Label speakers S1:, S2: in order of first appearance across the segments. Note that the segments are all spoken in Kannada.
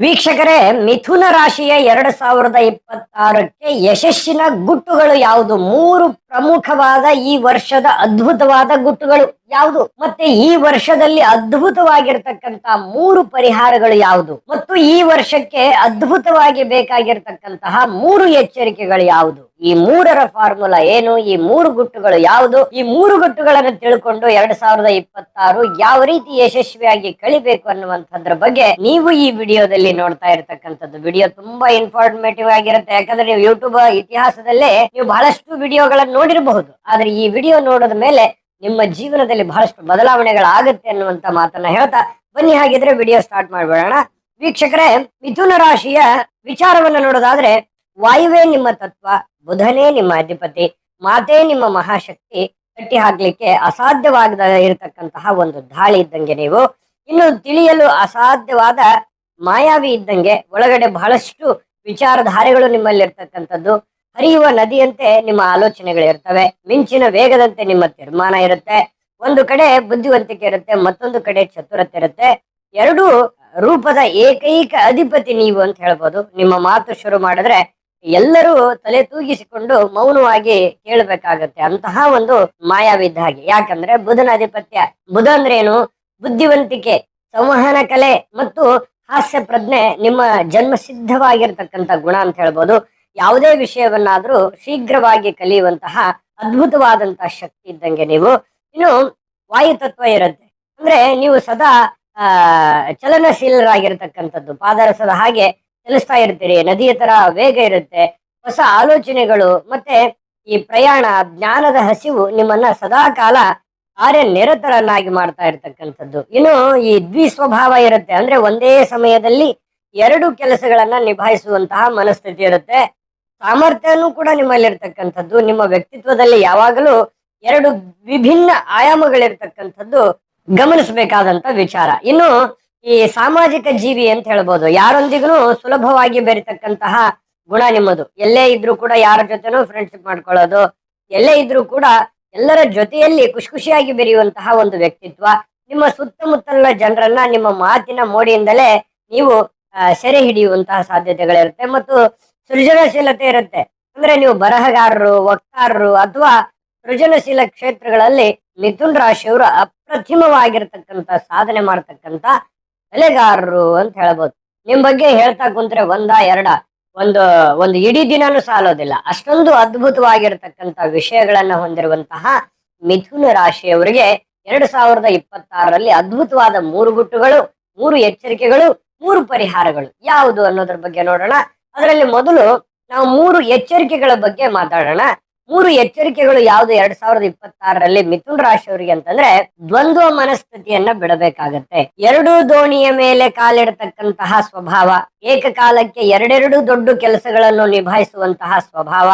S1: ವೀಕ್ಷಕರೇ, ಮಿಥುನ ರಾಶಿಯ ಎರಡ್ ಸಾವಿರದ ಇಪ್ಪತ್ತಾರಕ್ಕೆ ಯಶಸ್ಸಿನ ಗುಟ್ಟುಗಳು ಯಾವುದು? ಮೂರು ಪ್ರಮುಖವಾದ ಈ ವರ್ಷದ ಅದ್ಭುತವಾದ ಗುಟ್ಟುಗಳು ಯಾವುದು? ಮತ್ತೆ ಈ ವರ್ಷದಲ್ಲಿ ಅದ್ಭುತವಾಗಿರ್ತಕ್ಕಂತ ಮೂರು ಪರಿಹಾರಗಳು ಯಾವುದು? ಮತ್ತು ಈ ವರ್ಷಕ್ಕೆ ಅದ್ಭುತವಾಗಿ ಬೇಕಾಗಿರ್ತಕ್ಕಂತಹ ಮೂರು ಎಚ್ಚರಿಕೆಗಳು ಯಾವುದು? ಈ ಮೂರರ ಫಾರ್ಮುಲಾ ಏನು? ಈ ಮೂರು ಗುಟ್ಟುಗಳು ಯಾವುದು? ಈ ಮೂರು ಗುಟ್ಟುಗಳನ್ನು ತಿಳ್ಕೊಂಡು ಎರಡ್ ಸಾವಿರದ ಇಪ್ಪತ್ತಾರು ಯಾವ ರೀತಿ ಯಶಸ್ವಿಯಾಗಿ ಕಳಿಬೇಕು ಅನ್ನುವಂಥದ್ರ ಬಗ್ಗೆ ನೀವು ಈ ವಿಡಿಯೋದಲ್ಲಿ ನೋಡ್ತಾ ಇರತಕ್ಕಂಥದ್ದು. ವಿಡಿಯೋ ತುಂಬಾ ಇನ್ಫಾರ್ಮೇಟಿವ್ ಆಗಿರುತ್ತೆ. ಯಾಕಂದ್ರೆ ನೀವು ಯೂಟ್ಯೂಬ್ ಇತಿಹಾಸದಲ್ಲೇ ನೀವು ಬಹಳಷ್ಟು ವಿಡಿಯೋಗಳನ್ನು ನೋಡಿರಬಹುದು. ಆದ್ರೆ ಈ ವಿಡಿಯೋ ನೋಡೋದ ಮೇಲೆ ನಿಮ್ಮ ಜೀವನದಲ್ಲಿ ಬಹಳಷ್ಟು ಬದಲಾವಣೆಗಳಾಗುತ್ತೆ ಅನ್ನುವಂತ ಮಾತನ್ನ ಹೇಳ್ತಾ ಬನ್ನಿ. ಹಾಗಿದ್ರೆ ವಿಡಿಯೋ ಸ್ಟಾರ್ಟ್ ಮಾಡ್ಬಿಡೋಣ. ವೀಕ್ಷಕರೇ, ಮಿಥುನ ರಾಶಿಯ ವಿಚಾರವನ್ನ ನೋಡೋದಾದ್ರೆ, ವಾಯುವೇ ನಿಮ್ಮ ತತ್ವ, ಬುಧನೇ ನಿಮ್ಮ ಅಧಿಪತಿ, ಮಾತೇ ನಿಮ್ಮ ಮಹಾಶಕ್ತಿ ಕಟ್ಟಿ ಹಾಕ್ಲಿಕ್ಕೆ ಅಸಾಧ್ಯವಾಗದ ಇರತಕ್ಕಂತಹ ಒಂದು ದಾಳಿ ಇದ್ದಂಗೆ ನೀವು. ಇನ್ನು ತಿಳಿಯಲು ಅಸಾಧ್ಯವಾದ ಮಾಯಾವಿ ಇದ್ದಂಗೆ ಒಳಗಡೆ ಬಹಳಷ್ಟು ವಿಚಾರಧಾರೆಗಳು ನಿಮ್ಮಲ್ಲಿ ಇರ್ತಕ್ಕಂಥದ್ದು ಹರಿಯುವ ನದಿಯಂತೆ ನಿಮ್ಮ ಅಲೋಚನೆಗಳಿರ್ತವೆ ಮಿಂಚಿನ ವೇಗದಂತೆ ನಿಮ್ಮ ತೀರ್ಮಾನ ಇರುತ್ತೆ. ಒಂದು ಕಡೆ ಬುದ್ಧಿವಂತಿಕೆ ಇರುತ್ತೆ, ಮತ್ತೊಂದು ಕಡೆ ಚತುರತೆ ಇರುತ್ತೆ. ಎರಡೂ ರೂಪದ ಏಕೈಕ ಅಧಿಪತಿ ನೀವು ಅಂತ ಹೇಳ್ಬೋದು. ನಿಮ್ಮ ಮಾತು ಶುರು ಮಾಡಿದ್ರೆ ಎಲ್ಲರೂ ತಲೆ ತೂಗಿಸಿಕೊಂಡು ಮೌನವಾಗಿ ಕೇಳಬೇಕಾಗತ್ತೆ. ಅಂತಹ ಒಂದು ಮಾಯಾವಿದ್ದ ಹಾಗೆ. ಯಾಕಂದ್ರೆ ಬುಧನ ಅಧಿಪತ್ಯ, ಬುಧ ಅಂದ್ರೇನು? ಬುದ್ಧಿವಂತಿಕೆ, ಸಂವಹನ ಕಲೆ ಮತ್ತು ಹಾಸ್ಯ ಪ್ರಜ್ಞೆ ನಿಮ್ಮ ಜನ್ಮ ಸಿದ್ಧವಾಗಿರ್ತಕ್ಕಂಥ ಗುಣ ಅಂತ ಹೇಳ್ಬೋದು. ಯಾವುದೇ ವಿಷಯವನ್ನಾದ್ರೂ ಶೀಘ್ರವಾಗಿ ಕಲಿಯುವಂತಹ ಅದ್ಭುತವಾದಂತಹ ಶಕ್ತಿ ಇದ್ದಂಗೆ ನೀವು. ಇನ್ನು ವಾಯುತತ್ವ ಇರುತ್ತೆ. ಅಂದ್ರೆ ನೀವು ಸದಾ, ಆ, ಚಲನಶೀಲರಾಗಿರ್ತಕ್ಕಂಥದ್ದು. ಪಾದರಸದ ಹಾಗೆ ಚಲಿಸ್ತಾ ಇರ್ತೀರಿ. ನದಿಯ ತರ ವೇಗ ಇರುತ್ತೆ. ಹೊಸ ಆಲೋಚನೆಗಳು ಮತ್ತೆ ಈ ಪ್ರಯಾಣ, ಜ್ಞಾನದ ಹಸಿವು ನಿಮ್ಮನ್ನ ಸದಾ ಕಾಲ ಕಾರ್ಯನಿರತರನ್ನಾಗಿ ಮಾಡ್ತಾ ಇರ್ತಕ್ಕಂಥದ್ದು. ಇನ್ನು ಈ ದ್ವಿಸ್ವಭಾವ ಇರುತ್ತೆ. ಅಂದ್ರೆ ಒಂದೇ ಸಮಯದಲ್ಲಿ ಎರಡು ಕೆಲಸಗಳನ್ನ ನಿಭಾಯಿಸುವಂತಹ ಮನಸ್ಥಿತಿ ಇರುತ್ತೆ. ಸಾಮರ್ಥ್ಯನೂ ಕೂಡ ನಿಮ್ಮಲ್ಲಿರ್ತಕ್ಕಂಥದ್ದು. ನಿಮ್ಮ ವ್ಯಕ್ತಿತ್ವದಲ್ಲಿ ಯಾವಾಗಲೂ ಎರಡು ವಿಭಿನ್ನ ಆಯಾಮಗಳಿರ್ತಕ್ಕಂಥದ್ದು ಗಮನಿಸಬೇಕಾದಂತ ವಿಚಾರ. ಇನ್ನು ಈ ಸಾಮಾಜಿಕ ಜೀವಿ ಅಂತ ಹೇಳ್ಬೋದು, ಯಾರೊಂದಿಗೂ ಸುಲಭವಾಗಿ ಬೆರಿತಕ್ಕಂತಹ ಗುಣ ನಿಮ್ಮದು. ಎಲ್ಲೇ ಇದ್ರೂ ಕೂಡ ಯಾರ ಜೊತೆನೂ ಫ್ರೆಂಡ್ಶಿಪ್ ಮಾಡ್ಕೊಳ್ಳೋದು, ಎಲ್ಲೇ ಇದ್ರೂ ಕೂಡ ಎಲ್ಲರ ಜೊತೆಯಲ್ಲಿ ಖುಷಿ ಖುಷಿಯಾಗಿ ಬೆರೆಯುವಂತಹ ಒಂದು ವ್ಯಕ್ತಿತ್ವ. ನಿಮ್ಮ ಸುತ್ತಮುತ್ತಲಿನ ಜನರನ್ನ ನಿಮ್ಮ ಮಾತಿನ ಮೋಡಿಯಿಂದಲೇ ನೀವು ಸೆರೆ ಹಿಡಿಯುವಂತಹ ಸಾಧ್ಯತೆಗಳಿರುತ್ತೆ ಮತ್ತು ಸೃಜನಶೀಲತೆ ಇರುತ್ತೆ. ಅಂದ್ರೆ ನೀವು ಬರಹಗಾರರು, ವಕ್ತಾರರು ಅಥವಾ ಸೃಜನಶೀಲ ಕ್ಷೇತ್ರಗಳಲ್ಲಿ ಮಿಥುನ್ ರಾಶಿಯವರು ಅಪ್ರತಿಮವಾಗಿರ್ತಕ್ಕಂಥ, ಸಾಧನೆ ಮಾಡ್ತಕ್ಕಂಥ ಕಲೆಗಾರರು ಅಂತ ಹೇಳ್ಬೋದು. ನಿಮ್ ಬಗ್ಗೆ ಹೇಳ್ತಾ ಕುಂತ್ರೆ ಒಂದ ಎರಡ? ಒಂದು ಒಂದು ಇಡೀ ದಿನನೂ ಸಾಲೋದಿಲ್ಲ. ಅಷ್ಟೊಂದು ಅದ್ಭುತವಾಗಿರ್ತಕ್ಕಂಥ ವಿಷಯಗಳನ್ನ ಹೊಂದಿರುವಂತಹ ಮಿಥುನ ರಾಶಿಯವರಿಗೆ ಎರಡು ಸಾವಿರದ ಇಪ್ಪತ್ತಾರರಲ್ಲಿ ಅದ್ಭುತವಾದ ಮೂರು ಗುಟ್ಟುಗಳು, ಮೂರು ಎಚ್ಚರಿಕೆಗಳು, ಮೂರು ಪರಿಹಾರಗಳು. ಯಾವುದು ಅನ್ನೋದ್ರ ಬಗ್ಗೆ ನೋಡೋಣ. ಅದರಲ್ಲಿ ಮೊದಲು ನಾವು ಮೂರು ಎಚ್ಚರಿಕೆಗಳ ಬಗ್ಗೆ ಮಾತಾಡೋಣ. ಮೂರು ಎಚ್ಚರಿಕೆಗಳು ಯಾವುದು ಎರಡ್ ಸಾವಿರದ ಇಪ್ಪತ್ತಾರರಲ್ಲಿ ಮಿಥುನ್ ರಾಶಿಯವರಿಗೆ ಅಂತಂದ್ರೆ ದ್ವಂದ್ವ ಮನಸ್ಥಿತಿಯನ್ನ ಬಿಡಬೇಕಾಗತ್ತೆ. ಎರಡು ದೋಣಿಯ ಮೇಲೆ ಕಾಲಿಡತಕ್ಕಂತಹ ಸ್ವಭಾವ, ಏಕಕಾಲಕ್ಕೆ ಎರಡೆರಡು ದೊಡ್ಡ ಕೆಲಸಗಳನ್ನು ನಿಭಾಯಿಸುವಂತಹ ಸ್ವಭಾವ,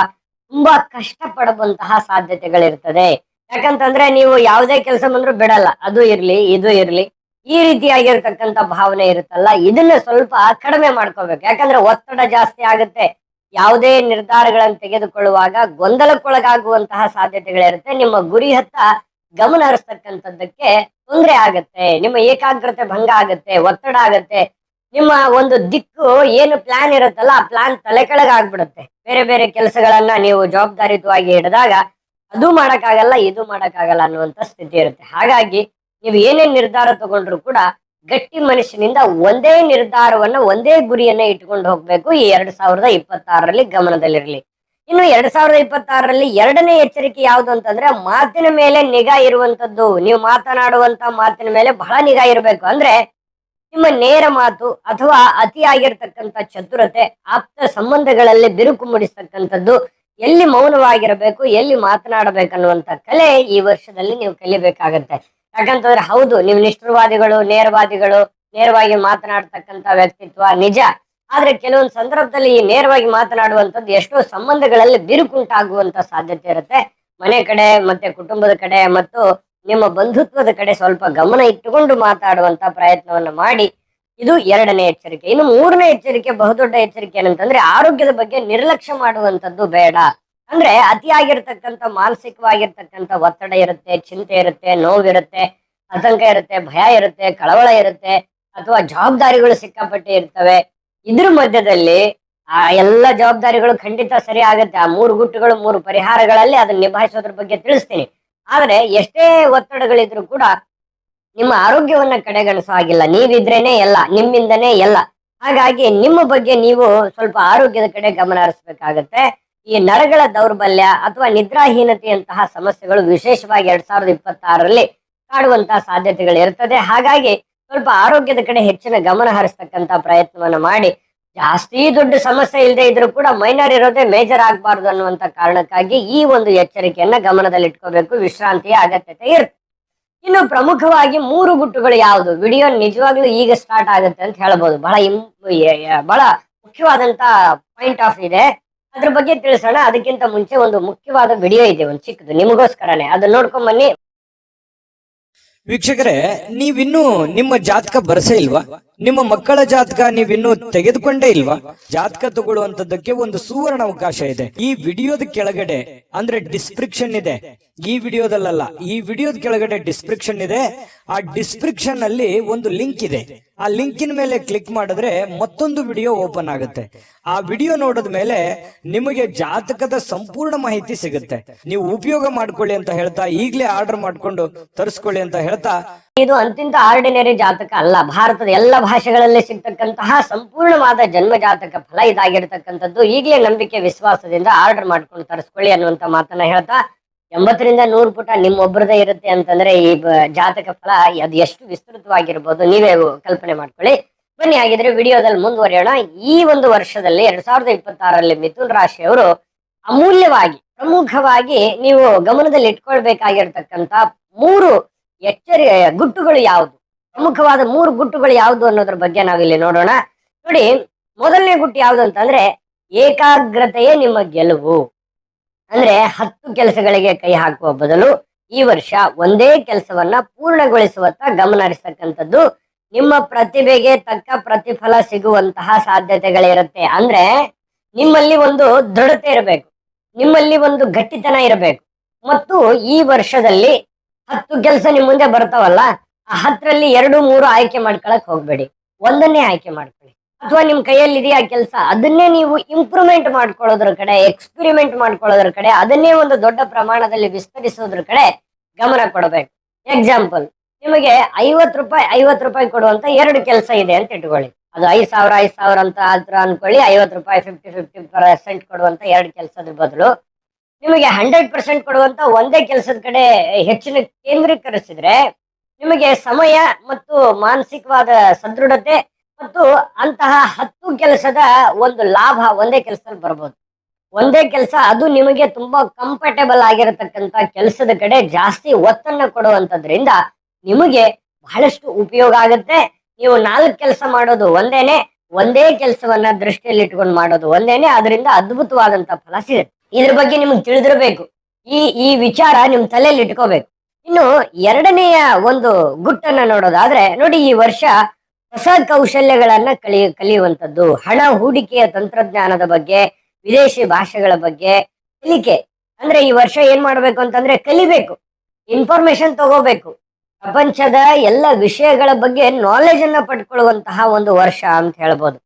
S1: ತುಂಬಾ ಕಷ್ಟ ಪಡುವಂತಹ ಸಾಧ್ಯತೆಗಳಿರ್ತದೆ. ಯಾಕಂತಂದ್ರೆ ನೀವು ಯಾವುದೇ ಕೆಲಸ ಬಂದ್ರೂ ಬಿಡಲ್ಲ, ಅದು ಇರ್ಲಿ, ಇದು ಇರ್ಲಿ, ಈ ರೀತಿಯಾಗಿರ್ತಕ್ಕಂಥ ಭಾವನೆ ಇರುತ್ತಲ್ಲ, ಇದನ್ನ ಸ್ವಲ್ಪ ಕಡಿಮೆ ಮಾಡ್ಕೋಬೇಕು. ಯಾಕಂದ್ರೆ ಒತ್ತಡ ಜಾಸ್ತಿ ಆಗುತ್ತೆ ಯಾವುದೇ ನಿರ್ಧಾರಗಳನ್ನು ತೆಗೆದುಕೊಳ್ಳುವಾಗ ಗೊಂದಲಕ್ಕೊಳಗಾಗುವಂತಹ ಸಾಧ್ಯತೆಗಳಿರುತ್ತೆ. ನಿಮ್ಮ ಗುರಿ ಹತ್ತ ಗಮನ ಹರಿಸ್ತಕ್ಕಂಥದ್ದಕ್ಕೆ ತೊಂದರೆ ಆಗತ್ತೆ, ನಿಮ್ಮ ಏಕಾಗ್ರತೆ ಭಂಗ ಆಗತ್ತೆ, ಒತ್ತಡ ಆಗತ್ತೆ. ನಿಮ್ಮ ಒಂದು ದಿಕ್ಕು ಏನು ಪ್ಲಾನ್ ಇರುತ್ತಲ್ಲ, ಆ ಪ್ಲಾನ್ ತಲೆ ಕೆಳಗಾಗ್ಬಿಡುತ್ತೆ ಬೇರೆ ಬೇರೆ ಕೆಲಸಗಳನ್ನ ನೀವು ಜವಾಬ್ದಾರಿಯುತವಾಗಿ ಹಿಡಿದಾಗ ಅದು ಮಾಡಕ್ಕಾಗಲ್ಲ, ಇದು ಮಾಡಕ್ಕಾಗಲ್ಲ ಅನ್ನುವಂತ ಸ್ಥಿತಿ ಇರುತ್ತೆ. ಹಾಗಾಗಿ ನೀವು ಏನೇನ್ ನಿರ್ಧಾರ ತಗೊಂಡ್ರು ಕೂಡ ಗಟ್ಟಿ ಮನುಷ್ಯನಿಂದ ಒಂದೇ ನಿರ್ಧಾರವನ್ನ ಒಂದೇ ಗುರಿಯನ್ನ ಇಟ್ಕೊಂಡು ಹೋಗ್ಬೇಕು ಈ ಎರಡ್ ಸಾವಿರದ ಇಪ್ಪತ್ತಾರರಲ್ಲಿ ಗಮನದಲ್ಲಿರಲಿ. ಇನ್ನು ಎರಡ್ ಸಾವಿರದ ಇಪ್ಪತ್ತಾರರಲ್ಲಿ ಎರಡನೇ ಎಚ್ಚರಿಕೆ ಯಾವುದು ಅಂತಂದ್ರೆ ಮಾತಿನ ಮೇಲೆ ನಿಗಾ ಇರುವಂತದ್ದು. ನೀವು ಮಾತನಾಡುವಂತ ಮಾತಿನ ಮೇಲೆ ಬಹಳ ನಿಗಾ ಇರಬೇಕು. ಅಂದ್ರೆ ನಿಮ್ಮ ನೇರ ಮಾತು ಅಥವಾ ಅತಿಯಾಗಿರ್ತಕ್ಕಂಥ ಚತುರತೆ, ಆಪ್ತ ಸಂಬಂಧಗಳಲ್ಲಿ ಬಿರುಕು ಮೂಡಿಸ್ತಕ್ಕಂಥದ್ದು ಎಲ್ಲಿ ಮೌನವಾಗಿರಬೇಕು, ಎಲ್ಲಿ ಮಾತನಾಡಬೇಕನ್ನುವಂತ ಕಲೆ ಈ ವರ್ಷದಲ್ಲಿ ನೀವು ಕಲಿಬೇಕಾಗತ್ತೆ. ಯಾಕಂತಂದ್ರೆ ಹೌದು ನೀವು ನಿಷ್ಠುರವಾದಿಗಳು, ನೇರವಾದಿಗಳು, ನೇರವಾಗಿ ಮಾತನಾಡ್ತಕ್ಕಂಥ ವ್ಯಕ್ತಿತ್ವ ನಿಜ. ಆದ್ರೆ ಕೆಲವೊಂದು ಸಂದರ್ಭದಲ್ಲಿ ಈ ನೇರವಾಗಿ ಮಾತನಾಡುವಂಥದ್ದು ಎಷ್ಟೋ ಸಂಬಂಧಗಳಲ್ಲಿ ಬಿರುಕುಂಟಾಗುವಂತ ಸಾಧ್ಯತೆ ಇರುತ್ತೆ. ಮನೆ ಕಡೆ ಮತ್ತೆ ಕುಟುಂಬದ ಕಡೆ ಮತ್ತು ನಿಮ್ಮ ಬಂಧುತ್ವದ ಕಡೆ ಸ್ವಲ್ಪ ಗಮನ ಇಟ್ಟುಕೊಂಡು ಮಾತಾಡುವಂತ ಪ್ರಯತ್ನವನ್ನ ಮಾಡಿ. ಇದು ಎರಡನೇ ಎಚ್ಚರಿಕೆ. ಇನ್ನು ಮೂರನೇ ಎಚ್ಚರಿಕೆ, ಬಹುದೊಡ್ಡ ಎಚ್ಚರಿಕೆ ಏನಂತಂದ್ರೆ ಆರೋಗ್ಯದ ಬಗ್ಗೆ ನಿರ್ಲಕ್ಷ್ಯ ಮಾಡುವಂತದ್ದು ಬೇಡ. ಅಂದ್ರೆ ಅತಿಯಾಗಿರ್ತಕ್ಕಂಥ ಮಾನಸಿಕವಾಗಿರ್ತಕ್ಕಂಥ ಒತ್ತಡ ಇರುತ್ತೆ, ಚಿಂತೆ ಇರುತ್ತೆ, ನೋವಿರುತ್ತೆ, ಆತಂಕ ಇರುತ್ತೆ, ಭಯ ಇರುತ್ತೆ, ಕಳವಳ ಇರುತ್ತೆ, ಅಥವಾ ಜವಾಬ್ದಾರಿಗಳು ಸಿಕ್ಕಾಪಟ್ಟೆ ಇರ್ತವೆ. ಇದ್ರ ಮಧ್ಯದಲ್ಲಿ ಆ ಎಲ್ಲ ಜವಾಬ್ದಾರಿಗಳು ಖಂಡಿತ ಸರಿ ಆಗುತ್ತೆ. ಆ ಮೂರು ಗುಟ್ಟುಗಳು, ಮೂರು ಪರಿಹಾರಗಳಲ್ಲಿ ಅದನ್ನ ನಿಭಾಯಿಸೋದ್ರ ಬಗ್ಗೆ ತಿಳಿಸ್ತೀನಿ. ಆದ್ರೆ ಎಷ್ಟೇ ಒತ್ತಡಗಳಿದ್ರು ಕೂಡ ನಿಮ್ಮ ಆರೋಗ್ಯವನ್ನ ಕಡೆಗಣಿಸೋ ಹಾಗಿಲ್ಲ. ನೀವಿದ್ರೇನೆ ಎಲ್ಲ, ನಿಮ್ಮಿಂದನೇ ಎಲ್ಲ. ಹಾಗಾಗಿ ನಿಮ್ಮ ಬಗ್ಗೆ ನೀವು ಸ್ವಲ್ಪ ಆರೋಗ್ಯದ ಕಡೆ ಗಮನ ಹರಿಸ್ಬೇಕಾಗತ್ತೆ. ಈ ನರಗಳ ದೌರ್ಬಲ್ಯ ಅಥವಾ ನಿದ್ರಾಹೀನತೆಯಂತಹ ಸಮಸ್ಯೆಗಳು ವಿಶೇಷವಾಗಿ ಎರಡ್ ಸಾವಿರದ ಇಪ್ಪತ್ತಾರರಲ್ಲಿ ಕಾಡುವಂತಹ ಸಾಧ್ಯತೆಗಳು ಇರ್ತದೆ. ಹಾಗಾಗಿ ಸ್ವಲ್ಪ ಆರೋಗ್ಯದ ಕಡೆ ಹೆಚ್ಚಿನ ಗಮನ ಹರಿಸ್ತಕ್ಕಂತ ಪ್ರಯತ್ನವನ್ನ ಮಾಡಿ, ಜಾಸ್ತಿ ದೊಡ್ಡ ಸಮಸ್ಯೆ ಇಲ್ಲದೆ ಇದ್ರೂ ಕೂಡ ಮೈನರ್ ಇರೋದೇ ಮೇಜರ್ ಆಗಬಾರ್ದು ಅನ್ನುವಂತ ಕಾರಣಕ್ಕಾಗಿ ಈ ಒಂದು ಎಚ್ಚರಿಕೆಯನ್ನ ಗಮನದಲ್ಲಿ ಇಟ್ಕೋಬೇಕು ವಿಶ್ರಾಂತಿಯ ಅಗತ್ಯತೆ ಇರುತ್ತೆ. ಇನ್ನು ಪ್ರಮುಖವಾಗಿ ಮೂರು ಗುಟ್ಟುಗಳು ಯಾವುದು? ವಿಡಿಯೋ ನಿಜವಾಗ್ಲೂ ಈಗ ಸ್ಟಾರ್ಟ್ ಆಗುತ್ತೆ ಅಂತ ಹೇಳ್ಬೋದು. ಬಹಳ ಇಂ ಬಹಳ ಮುಖ್ಯವಾದಂತ ಪಾಯಿಂಟ್ ಆಫ್ ಇದೆ. ಅದ್ರ ಬಗ್ಗೆ ತಿಳಿಸೋಣ. ಅದಕ್ಕಿಂತ ಮುಂಚೆ ಒಂದು ಮುಖ್ಯವಾದ ವಿಡಿಯೋ ಇದೆ, ಒಂದು ಚಿಕ್ಕದು. ನಿಮಗೋಸ್ಕರನೇ. ಅದನ್ನ ನೋಡ್ಕೊಂಡ್ ಬನ್ನಿ.
S2: ವೀಕ್ಷಕರೇ, ನೀವಿನ್ನೂ ನಿಮ್ಮ ಜಾತಕ ಬರಸೇ ಇಲ್ವಾ? ನಿಮ್ಮ ಮಕ್ಕಳ ಜಾತಕ ನೀವಿನ್ನೂ ತೆಗೆದುಕೊಂಡೇ ಇಲ್ವಾ? ಜಾತಕ ತಗೊಳ್ಳುವಂತದ್ದಕ್ಕೆ ಒಂದು ಸುವರ್ಣ ಅವಕಾಶ ಇದೆ. ಈ ವಿಡಿಯೋದ ಕೆಳಗಡೆ, ಅಂದ್ರೆ ಡಿಸ್ಕ್ರಿಪ್ಷನ್ ಇದೆ. ಈ ವಿಡಿಯೋದಲ್ಲ ಈ ವಿಡಿಯೋದ ಕೆಳಗಡೆ ಡಿಸ್ಕ್ರಿಪ್ಷನ್ ಇದೆ. ಆ ಡಿಸ್ಕ್ರಿಪ್ಷನ್ ಅಲ್ಲಿ ಒಂದು ಲಿಂಕ್ ಇದೆ. ಆ ಲಿಂಕಿನ ಮೇಲೆ ಕ್ಲಿಕ್ ಮಾಡಿದ್ರೆ ಮತ್ತೊಂದು ವಿಡಿಯೋ ಓಪನ್ ಆಗುತ್ತೆ. ಆ ವಿಡಿಯೋ ನೋಡಿದ ಮೇಲೆ ನಿಮಗೆ ಜಾತಕದ ಸಂಪೂರ್ಣ ಮಾಹಿತಿ ಸಿಗುತ್ತೆ. ನೀವು ಉಪಯೋಗ ಮಾಡ್ಕೊಳ್ಳಿ ಅಂತ ಹೇಳ್ತಾ ಈಗ್ಲೇ ಆರ್ಡರ್ ಮಾಡ್ಕೊಂಡು ತರಿಸ್ಕೊಳ್ಳಿ ಅಂತ ಹೇಳ್ತಾ
S1: ಇದು ಅಂತಿಂತ ಆರ್ಡಿನರಿ ಜಾತಕ ಅಲ್ಲ. ಭಾರತದ ಎಲ್ಲ ಭಾಷೆಗಳಲ್ಲಿ ಸಿಗ್ತಕ್ಕಂತಹ ಸಂಪೂರ್ಣವಾದ ಜನ್ಮ ಜಾತಕ ಫಲ ಇದಾಗಿರ್ತಕ್ಕಂಥದ್ದು ಈಗಲೇ ನಂಬಿಕೆ, ವಿಶ್ವಾಸದಿಂದ ಆರ್ಡರ್ ಮಾಡ್ಕೊಂಡು ತರಿಸ್ಕೊಳ್ಳಿ ಅನ್ನುವಂತ ಮಾತನ್ನ ಹೇಳ್ತಾ ಎಂಬತ್ತರಿಂದ ನೂರು ಪುಟ ನಿಮ್ಮೊಬ್ಬರದೇ ಇರುತ್ತೆ ಅಂತಂದ್ರೆ ಈ ಜಾತಕ ಫಲ ಅದು ಎಷ್ಟು ವಿಸ್ತೃತವಾಗಿರ್ಬೋದು ನೀವೇ ಕಲ್ಪನೆ ಮಾಡ್ಕೊಳ್ಳಿ. ಬನ್ನಿ ಹಾಗಿದ್ರೆ ವಿಡಿಯೋದಲ್ಲಿ ಮುಂದುವರಿಯೋಣ. ಈ ಒಂದು ವರ್ಷದಲ್ಲಿ ಎರಡ್ ಸಾವಿರದ ಇಪ್ಪತ್ತಾರರಲ್ಲಿ ಮಿಥುನ್ ರಾಶಿಯವರು ಅಮೂಲ್ಯವಾಗಿ, ಪ್ರಮುಖವಾಗಿ ನೀವು ಗಮನದಲ್ಲಿ ಇಟ್ಕೊಳ್ಬೇಕಾಗಿರ್ತಕ್ಕಂತ ಮೂರು ಎಚ್ಚರಿ, ಗುಟ್ಟುಗಳು ಯಾವುದು? ಪ್ರಮುಖವಾದ ಮೂರು ಗುಟ್ಟುಗಳು ಯಾವುದು ಅನ್ನೋದ್ರ ಬಗ್ಗೆ ನಾವಿಲ್ಲಿ ನೋಡೋಣ. ನೋಡಿ, ಮೊದಲನೇ ಗುಟ್ಟು ಯಾವುದು ಅಂತಂದ್ರೆ ಏಕಾಗ್ರತೆಯೇ ನಿಮ್ಮ ಗೆಲುವು. ಅಂದ್ರೆ ಹತ್ತು ಕೆಲಸಗಳಿಗೆ ಕೈ ಹಾಕುವ ಬದಲು ಈ ವರ್ಷ ಒಂದೇ ಕೆಲಸವನ್ನ ಪೂರ್ಣಗೊಳಿಸುವತ್ತ ಗಮನ ಹರಿಸ್ತಕ್ಕಂಥದ್ದು. ನಿಮ್ಮ ಪ್ರತಿಭೆಗೆ ತಕ್ಕ ಪ್ರತಿಫಲ ಸಿಗುವಂತಹ ಸಾಧ್ಯತೆಗಳಿರುತ್ತೆ. ಅಂದ್ರೆ ನಿಮ್ಮಲ್ಲಿ ಒಂದು ದೃಢತೆ ಇರಬೇಕು. ನಿಮ್ಮಲ್ಲಿ ಒಂದು ಗಟ್ಟಿತನ ಇರಬೇಕು. ಮತ್ತು ಈ ವರ್ಷದಲ್ಲಿ ಹತ್ತು ಕೆಲಸ ನಿಮ್ ಮುಂದೆ ಬರ್ತಾವಲ್ಲ, ಆ ಹತ್ತರಲ್ಲಿ ಎರಡು ಮೂರು ಆಯ್ಕೆ ಮಾಡ್ಕೊಳಕ್ ಹೋಗ್ಬೇಡಿ. ಒಂದನ್ನೇ ಆಯ್ಕೆ ಮಾಡ್ಕೊಳ್ಳಿ. ಅಥವಾ ನಿಮ್ ಕೈಯಲ್ಲಿ ಇದೆಯಾ ಕೆಲಸ, ಅದನ್ನೇ ನೀವು ಇಂಪ್ರೂವ್ಮೆಂಟ್ ಮಾಡ್ಕೊಳ್ಳೋದ್ರ ಕಡೆ ಎಕ್ಸ್ಪೆರಿಮೆಂಟ್ ಮಾಡ್ಕೊಳ್ಳೋದ್ರ ಕಡೆ, ಅದನ್ನೇ ಒಂದು ದೊಡ್ಡ ಪ್ರಮಾಣದಲ್ಲಿ ವಿಸ್ತರಿಸೋದ್ರ ಕಡೆ ಗಮನ ಕೊಡಬೇಕು. ಎಕ್ಸಾಂಪಲ್ ನಿಮಗೆ ಐವತ್ ರೂಪಾಯಿ, ಐವತ್ತು ರೂಪಾಯಿ ಕೊಡುವಂತ ಎರಡು ಕೆಲಸ ಇದೆ ಅಂತ ಇಟ್ಕೊಳ್ಳಿ. ಅದು ಐದು ಸಾವಿರ ಐದು ಸಾವಿರ ಅಂತ ಆದ್ರ ಅನ್ಕೊಳ್ಳಿ, ಐವತ್ತು ರೂಪಾಯಿ ಫಿಫ್ಟಿ ಫಿಫ್ಟಿ ಪರ್ಸೆಂಟ್ ಕೊಡುವಂತ ಎರಡು ಕೆಲಸದ ಬದಲು. ನಿಮಗೆ ಹಂಡ್ರೆಡ್ ಪರ್ಸೆಂಟ್ ಕೊಡುವಂತ ಒಂದೇ ಕೆಲಸದ ಕಡೆ ಹೆಚ್ಚಿನ ಕೇಂದ್ರೀಕರಿಸಿದ್ರೆ ನಿಮಗೆ ಸಮಯ ಮತ್ತು ಮಾನಸಿಕವಾದ ಸದೃಢತೆ ಮತ್ತು ಅಂತಹ ಹತ್ತು ಕೆಲಸದ ಒಂದು ಲಾಭ ಒಂದೇ ಕೆಲಸದಲ್ಲಿ ಬರ್ಬೋದು. ಒಂದೇ ಕೆಲಸ ಅದು ನಿಮಗೆ ತುಂಬಾ ಕಂಫರ್ಟೇಬಲ್ ಆಗಿರತಕ್ಕಂತ ಕೆಲಸದ ಕಡೆ ಜಾಸ್ತಿ ಒತ್ತನ್ನ ಕೊಡುವಂತದ್ರಿಂದ ನಿಮಗೆ ಬಹಳಷ್ಟು ಉಪಯೋಗ ಆಗುತ್ತೆ. ನೀವು ನಾಲ್ಕು ಕೆಲಸ ಮಾಡೋದು ಒಂದೇನೆ, ಒಂದೇ ಕೆಲಸವನ್ನ ದೃಷ್ಟಿಯಲ್ಲಿ ಇಟ್ಕೊಂಡು ಮಾಡೋದು ಒಂದೇನೆ ಅದರಿಂದ ಅದ್ಭುತವಾದಂತ ಫಲ ಸಿಗುತ್ತೆ. ಇದ್ರ ಬಗ್ಗೆ ನಿಮ್ಗೆ ತಿಳಿದಿರಬೇಕು. ಈ ಈ ವಿಚಾರ ನಿಮ್ ತಲೆಯಲ್ಲಿ ಇಟ್ಕೋಬೇಕು. ಇನ್ನು ಎರಡನೆಯ ಒಂದು ಗುಟ್ಟನ್ನ ನೋಡೋದಾದ್ರೆ, ನೋಡಿ ಈ ವರ್ಷ ಹೊಸ ಕೌಶಲ್ಯಗಳನ್ನ ಕಲಿ ಕಲಿಯುವಂಥದ್ದು. ಹಣ ಹೂಡಿಕೆಯ ತಂತ್ರಜ್ಞಾನದ ಬಗ್ಗೆ, ವಿದೇಶಿ ಭಾಷೆಗಳ ಬಗ್ಗೆ ಕಲಿಕೆ. ಅಂದ್ರೆ ಈ ವರ್ಷ ಏನ್ ಮಾಡ್ಬೇಕು ಅಂತಂದ್ರೆ ಕಲಿಬೇಕು. ಇನ್ಫಾರ್ಮೇಶನ್ ತಗೋಬೇಕು. ಪ್ರಪಂಚದ ಎಲ್ಲ ವಿಷಯಗಳ ಬಗ್ಗೆ ನಾಲೆಜ್ ಅನ್ನ ಪಡ್ಕೊಳ್ಳುವಂತಹ ಒಂದು ವರ್ಷ ಅಂತ ಹೇಳ್ಬೋದು.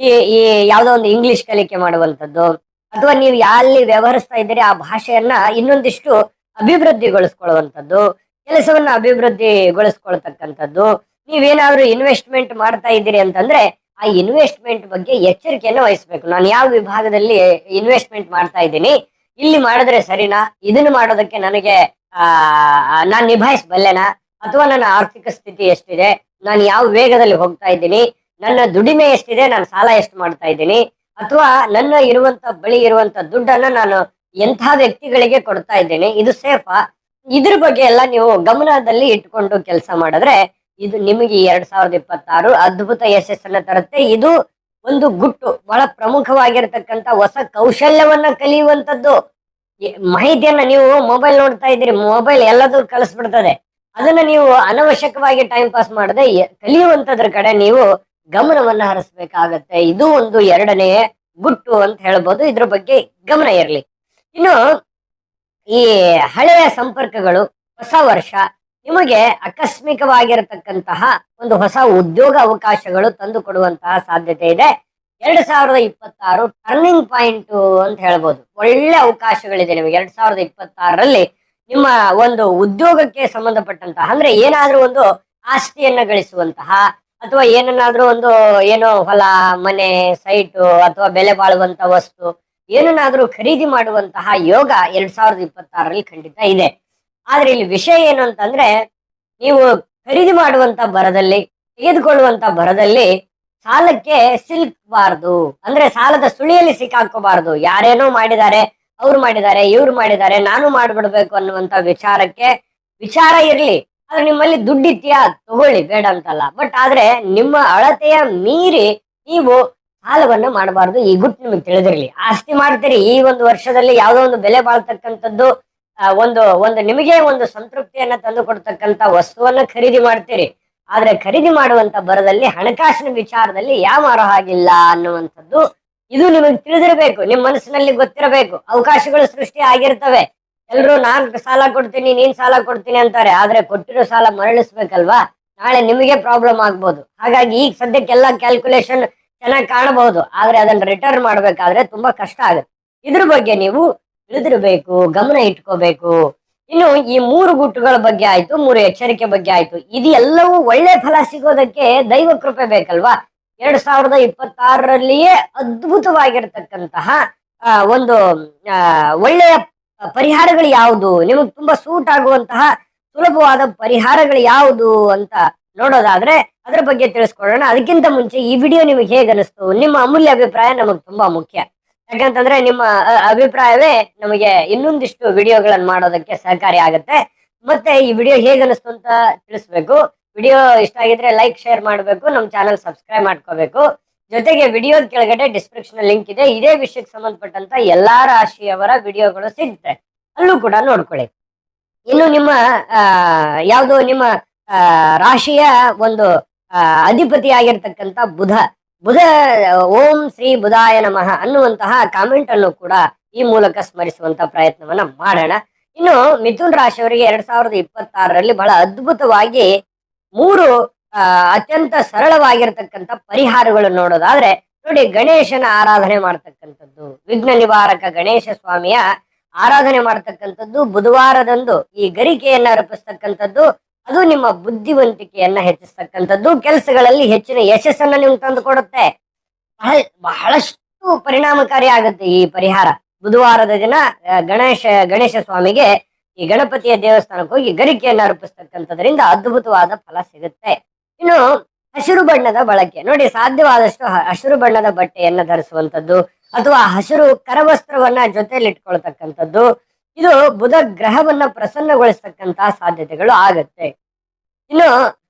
S1: ಈ ಈ ಯಾವುದೋ ಒಂದು ಇಂಗ್ಲಿಷ್ ಕಲಿಕೆ ಮಾಡುವಂಥದ್ದು, ಅಥವಾ ನೀವು ಎಲ್ಲಿ ವ್ಯವಹರಿಸ್ತಾ ಇದ್ದೀರಿ ಆ ಭಾಷೆಯನ್ನ ಇನ್ನೊಂದಿಷ್ಟು ಅಭಿವೃದ್ಧಿಗೊಳಿಸ್ಕೊಳ್ಳುವಂಥದ್ದು, ಕೆಲಸವನ್ನ ಅಭಿವೃದ್ಧಿಗೊಳಿಸ್ಕೊಳ್ತಕ್ಕಂಥದ್ದು ನೀವೇನಾದ್ರೂ ಇನ್ವೆಸ್ಟ್ಮೆಂಟ್ ಮಾಡ್ತಾ ಇದ್ದೀರಿ ಅಂತಂದ್ರೆ ಆ ಇನ್ವೆಸ್ಟ್ಮೆಂಟ್ ಬಗ್ಗೆ ಎಚ್ಚರಿಕೆಯನ್ನು ವಹಿಸ್ಬೇಕು. ನಾನು ಯಾವ ವಿಭಾಗದಲ್ಲಿ ಇನ್ವೆಸ್ಟ್ಮೆಂಟ್ ಮಾಡ್ತಾ ಇದ್ದೀನಿ, ಇಲ್ಲಿ ಮಾಡಿದ್ರೆ ಸರಿನಾ? ಇದನ್ನು ಮಾಡೋದಕ್ಕೆ ನನಗೆ ಆ, ನಾನು ನಿಭಾಯಿಸಬಲ್ಲೆನಾ? ಅಥವಾ ನನ್ನ ಆರ್ಥಿಕ ಸ್ಥಿತಿ ಎಷ್ಟಿದೆ? ನಾನು ಯಾವ ವೇಗದಲ್ಲಿ ಹೋಗ್ತಾ ಇದ್ದೀನಿ? ನನ್ನ ದುಡಿಮೆ ಎಷ್ಟಿದೆ? ನಾನು ಸಾಲ ಎಷ್ಟು ಮಾಡ್ತಾ ಇದ್ದೀನಿ? ಅಥವಾ ನನ್ನ ಇರುವಂತ, ಬಳಿ ಇರುವಂತ ದುಡ್ಡನ್ನ ನಾನು ಎಂಥ ವ್ಯಕ್ತಿಗಳಿಗೆ ಕೊಡ್ತಾ ಇದ್ದೀನಿ? ಇದು ಸೇಫಾ? ಇದ್ರ ಬಗ್ಗೆ ಎಲ್ಲ ನೀವು ಗಮನದಲ್ಲಿ ಇಟ್ಕೊಂಡು ಕೆಲಸ ಮಾಡಿದ್ರೆ ಇದು ನಿಮಗೆ ಎರಡ್ ಸಾವಿರದ ಇಪ್ಪತ್ತಾರು ಅದ್ಭುತ ಯಶಸ್ಸನ್ನ ತರುತ್ತೆ. ಇದು ಒಂದು ಗುಟ್ಟು, ಬಹಳ ಪ್ರಮುಖವಾಗಿರತಕ್ಕಂತ ಹೊಸ ಕೌಶಲ್ಯವನ್ನ ಕಲಿಯುವಂತದ್ದು ಮಾಹಿತಿಯನ್ನ ನೀವು ಮೊಬೈಲ್ ನೋಡ್ತಾ ಇದ್ದೀರಿ, ಮೊಬೈಲ್ ಎಲ್ಲದೂ ಕಲಿಸ್ಬಿಡ್ತದೆ ಅದನ್ನ ನೀವು ಅನವಶ್ಯಕವಾಗಿ ಟೈಮ್ ಪಾಸ್ ಮಾಡದೆ ಕಲಿಯುವಂತದ್ರ ಕಡೆ ನೀವು ಗಮನವನ್ನ ಹರಿಸ್ಬೇಕಾಗತ್ತೆ. ಇದು ಒಂದು ಎರಡನೇ ಗುಟ್ಟು ಅಂತ ಹೇಳ್ಬೋದು. ಇದ್ರ ಬಗ್ಗೆ ಗಮನ ಇರಲಿ. ಇನ್ನು ಈ ಹಳೆಯ ಸಂಪರ್ಕಗಳು, ಹೊಸ ವರ್ಷ ನಿಮಗೆ ಆಕಸ್ಮಿಕವಾಗಿರತಕ್ಕಂತಹ ಒಂದು ಹೊಸ ಉದ್ಯೋಗ ಅವಕಾಶಗಳು ತಂದು ಕೊಡುವಂತಹ ಸಾಧ್ಯತೆ ಇದೆ. ಎರಡ್ ಸಾವಿರದ ಇಪ್ಪತ್ತಾರು ಟರ್ನಿಂಗ್ ಪಾಯಿಂಟ್ ಅಂತ ಹೇಳ್ಬೋದು. ಒಳ್ಳೆ ಅವಕಾಶಗಳಿದೆ ನಿಮಗೆ. ಎರಡ್ ಸಾವಿರದ ಇಪ್ಪತ್ತಾರರಲ್ಲಿ ನಿಮ್ಮ ಒಂದು ಉದ್ಯೋಗಕ್ಕೆ ಸಂಬಂಧಪಟ್ಟಂತಹ, ಅಂದ್ರೆ ಏನಾದ್ರೂ ಒಂದು ಆಸ್ತಿಯನ್ನ ಗಳಿಸುವಂತಹ, ಅಥವಾ ಏನನ್ನಾದ್ರೂ ಒಂದು ಏನೋ ಹೊಲ, ಮನೆ ಸೈಟು ಅಥವಾ ಬೆಲೆ ಬಾಳುವಂತಹ ವಸ್ತು, ಏನನ್ನಾದ್ರೂ ಖರೀದಿ ಮಾಡುವಂತಹ ಯೋಗ ಎರಡ್ ಸಾವಿರದ ಇಪ್ಪತ್ತಾರರಲ್ಲಿ ಖಂಡಿತ ಇದೆ. ಆದ್ರೆ ಇಲ್ಲಿ ವಿಷಯ ಏನು ಅಂತಂದ್ರೆ, ನೀವು ಖರೀದಿ ಮಾಡುವಂತ ಬರದಲ್ಲಿ ತೆಗೆದುಕೊಳ್ಳುವಂತ ಬರದಲ್ಲಿ ಸಾಲಕ್ಕೆ ಸಿಲ್ಕಬಾರದು. ಅಂದ್ರೆ ಸಾಲದ ಸುಳಿಯಲ್ಲಿ ಸಿಕ್ಕಾಕೋಬಾರದು. ಯಾರೇನೋ ಮಾಡಿದ್ದಾರೆ, ಅವ್ರು ಮಾಡಿದ್ದಾರೆ, ಇವ್ರು ಮಾಡಿದ್ದಾರೆ, ನಾನು ಮಾಡ್ಬಿಡ್ಬೇಕು ಅನ್ನುವಂತ ವಿಚಾರಕ್ಕೆ ವಿಚಾರ ಇರ್ಲಿ. ಆದ್ರೆ ನಿಮ್ಮಲ್ಲಿ ದುಡ್ಡಿದ್ಯಾ, ತಗೊಳ್ಳಿ, ಬೇಡ ಅಂತಲ್ಲ. ಬಟ್ ಆದ್ರೆ ನಿಮ್ಮ ಅಳತೆಯ ಮೀರಿ ನೀವು ಸಾಲವನ್ನ ಮಾಡಬಾರ್ದು. ಈ ಗುಟ್ಟು ನಿಮಗೆ ತಿಳಿದಿರಲಿ. ಆಸ್ತಿ ಮಾಡ್ತೀರಿ. ಈ ಒಂದು ವರ್ಷದಲ್ಲಿ ಯಾವುದೋ ಒಂದು ಬೆಲೆ ಬಾಳ್ತಕ್ಕಂಥದ್ದು ಒಂದು ಒಂದು ನಿಮಗೆ ಒಂದು ಸಂತೃಪ್ತಿಯನ್ನ ತಂದು ಕೊಡ್ತಕ್ಕಂತ ವಸ್ತುವನ್ನ ಖರೀದಿ ಮಾಡ್ತೀರಿ. ಆದ್ರೆ ಖರೀದಿ ಮಾಡುವಂತ ಬರದಲ್ಲಿ ಹಣಕಾಸಿನ ವಿಚಾರದಲ್ಲಿ ಯಾವ ಹಾಗಿಲ್ಲ ಅನ್ನುವಂಥದ್ದು ಇದು ನಿಮಗೆ ತಿಳಿದಿರಬೇಕು. ನಿಮ್ಮ ಮನಸ್ಸಿನಲ್ಲಿ ಗೊತ್ತಿರಬೇಕು. ಅವಕಾಶಗಳು ಸೃಷ್ಟಿ ಆಗಿರ್ತವೆ. ಎಲ್ರು ನಾನ್ ಸಾಲ ಕೊಡ್ತೀನಿ, ನೀನ್ ಸಾಲ ಕೊಡ್ತೀನಿ ಅಂತಾರೆ. ಆದ್ರೆ ಕೊಟ್ಟಿರೋ ಸಾಲ ಮರಳಿಸ್ಬೇಕಲ್ವಾ? ನಾಳೆ ನಿಮಗೆ ಪ್ರಾಬ್ಲಮ್ ಆಗ್ಬೋದು. ಹಾಗಾಗಿ ಈಗ ಸದ್ಯಕ್ಕೆಲ್ಲ ಕ್ಯಾಲ್ಕುಲೇಷನ್ ಚೆನ್ನಾಗಿ ಕಾಣಬಹುದು. ಆದ್ರೆ ಅದನ್ನ ರಿಟರ್ನ್ ಮಾಡ್ಬೇಕಾದ್ರೆ ತುಂಬಾ ಕಷ್ಟ ಆಗುತ್ತೆ. ಇದ್ರ ಬಗ್ಗೆ ನೀವು ತಿಳಿದಿರಬೇಕು, ಗಮನ ಇಟ್ಕೋಬೇಕು. ಇನ್ನು ಈ ಮೂರು ಗುಟ್ಟುಗಳ ಬಗ್ಗೆ ಆಯ್ತು, ಮೂರು ಎಚ್ಚರಿಕೆ ಬಗ್ಗೆ ಆಯ್ತು. ಇದು ಎಲ್ಲವೂ ಒಳ್ಳೆ ಫಲ ಸಿಗೋದಕ್ಕೆ ದೈವ ಕೃಪೆ ಬೇಕಲ್ವಾ? ಎರಡ್ ಸಾವಿರದ ಇಪ್ಪತ್ತಾರರಲ್ಲಿಯೇ ಅದ್ಭುತವಾಗಿರ್ತಕ್ಕಂತಹ ಒಂದು ಒಳ್ಳೆಯ ಪರಿಹಾರಗಳು ಯಾವುದು? ನಿಮಗೆ ತುಂಬಾ ಸೂಟ್ ಆಗುವಂತಹ ಸುಲಭವಾದ ಪರಿಹಾರಗಳು ಯಾವುದು ಅಂತ ನೋಡೋದಾದ್ರೆ ಅದ್ರ ಬಗ್ಗೆ ತಿಳಿಸ್ಕೊಳ್ಳೋಣ. ಅದಕ್ಕಿಂತ ಮುಂಚೆ ಈ ವಿಡಿಯೋ ನಿಮಗೆ ಹೇಗೆ ಅನಿಸ್ತು ನಿಮ್ಮ ಅಮೂಲ್ಯ ಅಭಿಪ್ರಾಯ ನಮಗೆ ತುಂಬಾ ಮುಖ್ಯ. ಯಾಕಂತಂದ್ರೆ ನಿಮ್ಮ ಅಭಿಪ್ರಾಯವೇ ನಮಗೆ ಇನ್ನೊಂದಿಷ್ಟು ವಿಡಿಯೋಗಳನ್ನು ಮಾಡೋದಕ್ಕೆ ಸಹಕಾರಿ ಆಗುತ್ತೆ. ಮತ್ತೆ ಈ ವಿಡಿಯೋ ಹೇಗೆ ಅನಿಸ್ತು ಅಂತ ತಿಳಿಸ್ಬೇಕು. ವಿಡಿಯೋ ಇಷ್ಟ ಆಗಿದ್ರೆ ಲೈಕ್, ಶೇರ್ ಮಾಡಬೇಕು. ನಮ್ಮ ಚಾನಲ್ ಸಬ್ಸ್ಕ್ರೈಬ್ ಮಾಡ್ಕೋಬೇಕು. ಜೊತೆಗೆ ವಿಡಿಯೋ ಕೆಳಗಡೆ ಡಿಸ್ಕ್ರಿಪ್ಷನ್ ಲಿಂಕ್ ಇದೆ. ಇದೇ ವಿಷಯಕ್ಕೆ ಸಂಬಂಧಪಟ್ಟಂತ ಎಲ್ಲಾ ರಾಶಿಯವರ ವಿಡಿಯೋಗಳು ಸಿಗುತ್ತೆ ಅಲ್ಲೂ ಕೂಡ ನೋಡ್ಕೊಳ್ಳಿ. ಇನ್ನು ನಿಮ್ಮ ಯಾವುದು ನಿಮ್ಮ ರಾಶಿಯ ಒಂದು ಅಧಿಪತಿ ಆಗಿರ್ತಕ್ಕಂಥ ಬುಧ. ಬುಧ, ಓಂ ಶ್ರೀ ಬುಧಾಯ ನಮಃ ಅನ್ನುವಂತಹ ಕಾಮೆಂಟ್ ಅನ್ನು ಕೂಡ ಈ ಮೂಲಕ ಸ್ಮರಿಸುವಂತ ಪ್ರಯತ್ನವನ್ನ ಮಾಡೋಣ. ಇನ್ನು ಮಿಥುನ್ ರಾಶಿಯವರಿಗೆ ಎರಡ್ ಸಾವಿರದ ಇಪ್ಪತ್ತಾರರಲ್ಲಿ ಬಹಳ ಅದ್ಭುತವಾಗಿ ಮೂರು ಅತ್ಯಂತ ಸರಳವಾಗಿರ್ತಕ್ಕಂಥ ಪರಿಹಾರಗಳು ನೋಡೋದಾದ್ರೆ ನೋಡಿ ಗಣೇಶನ ಆರಾಧನೆ ಮಾಡ್ತಕ್ಕಂಥದ್ದು, ವಿಘ್ನ ನಿವಾರಕ ಗಣೇಶ ಸ್ವಾಮಿಯ ಆರಾಧನೆ ಮಾಡ್ತಕ್ಕಂಥದ್ದು, ಬುಧವಾರದಂದು ಈ ಗರಿಕೆಯನ್ನ ಅರ್ಪಿಸ್ತಕ್ಕಂಥದ್ದು ಅದು ನಿಮ್ಮ ಬುದ್ಧಿವಂತಿಕೆಯನ್ನ ಹೆಚ್ಚಿಸ್ತಕ್ಕಂಥದ್ದು. ಕೆಲಸಗಳಲ್ಲಿ ಹೆಚ್ಚಿನ ಯಶಸ್ಸನ್ನ ನಿಮ್ಗೆ ತಂದು ಕೊಡುತ್ತೆ. ಬಹಳ, ಬಹಳಷ್ಟು ಪರಿಣಾಮಕಾರಿ ಆಗುತ್ತೆ ಈ ಪರಿಹಾರ. ಬುಧವಾರದ ದಿನ ಗಣೇಶ ಗಣೇಶ ಸ್ವಾಮಿಗೆ ಈ ಗಣಪತಿಯ ದೇವಸ್ಥಾನಕ್ಕೆ ಹೋಗಿ ಗರಿಕೆಯನ್ನ ಅರ್ಪಿಸ್ತಕ್ಕಂಥದ್ರಿಂದ ಅದ್ಭುತವಾದ ಫಲ ಸಿಗುತ್ತೆ. ಇನ್ನು ಹಸಿರು ಬಣ್ಣದ ಬಳಕೆ. ನೋಡಿ, ಸಾಧ್ಯವಾದಷ್ಟು ಹಸಿರು ಬಣ್ಣದ ಬಟ್ಟೆಯನ್ನ ಧರಿಸುವಂಥದ್ದು, ಅಥವಾ ಹಸಿರು ಕರವಸ್ತ್ರವನ್ನ ಜೊತೆಯಲ್ಲಿ ಇಟ್ಕೊಳ್ತಕ್ಕಂಥದ್ದು ಇದು ಬುಧ ಗ್ರಹವನ್ನ ಪ್ರಸನ್ನಗೊಳಿಸ್ತಕ್ಕಂತ ಸಾಧ್ಯತೆಗಳು ಆಗತ್ತೆ. ಇನ್ನು,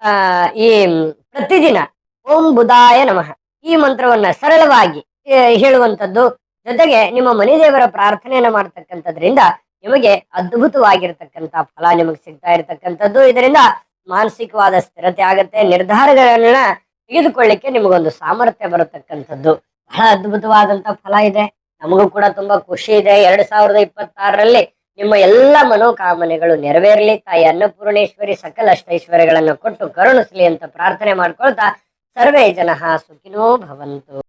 S1: ಆ, ಈ ಪ್ರತಿದಿನ ಓಂ ಬುಧಾಯ ನಮಃ. ಈ ಮಂತ್ರವನ್ನ ಸರಳವಾಗಿ ಹೇಳುವಂಥದ್ದು ಜೊತೆಗೆ ನಿಮ್ಮ ಮನಿದೇವರ ಪ್ರಾರ್ಥನೆಯನ್ನು ಮಾಡ್ತಕ್ಕಂಥದ್ರಿಂದ ನಿಮಗೆ ಅದ್ಭುತವಾಗಿರ್ತಕ್ಕಂಥ ಫಲ ನಿಮಗೆ ಸಿಗ್ತಾ ಇರತಕ್ಕಂಥದ್ದು. ಇದರಿಂದ ಮಾನಸಿಕವಾದ ಸ್ಥಿರತೆ ಆಗತ್ತೆ. ನಿರ್ಧಾರಗಳನ್ನ ತೆಗೆದುಕೊಳ್ಳಿಕ್ಕೆ ನಿಮಗೊಂದು ಸಾಮರ್ಥ್ಯ ಬರತಕ್ಕಂಥದ್ದು. ಬಹಳ ಅದ್ಭುತವಾದಂತ ಫಲ ಇದೆ. ನಮಗೂ ಕೂಡ ತುಂಬಾ ಖುಷಿ ಇದೆ. ಎರಡ್ ಸಾವಿರದ ಇಪ್ಪತ್ತಾರರಲ್ಲಿ ನಿಮ್ಮ ಎಲ್ಲ ಮನೋಕಾಮನೆಗಳು ನೆರವೇರಲಿ. ತಾಯಿ ಅನ್ನಪೂರ್ಣೇಶ್ವರಿ ಸಕಲ ಅಷ್ಟೈಶ್ವರ್ಯಗಳನ್ನು ಕೊಟ್ಟು ಕರುಣಿಸಲಿ ಅಂತ ಪ್ರಾರ್ಥನೆ ಮಾಡ್ಕೊಳ್ತಾ ಸರ್ವೇ ಜನ ಸುಖಿನೋ ಭವಂತು.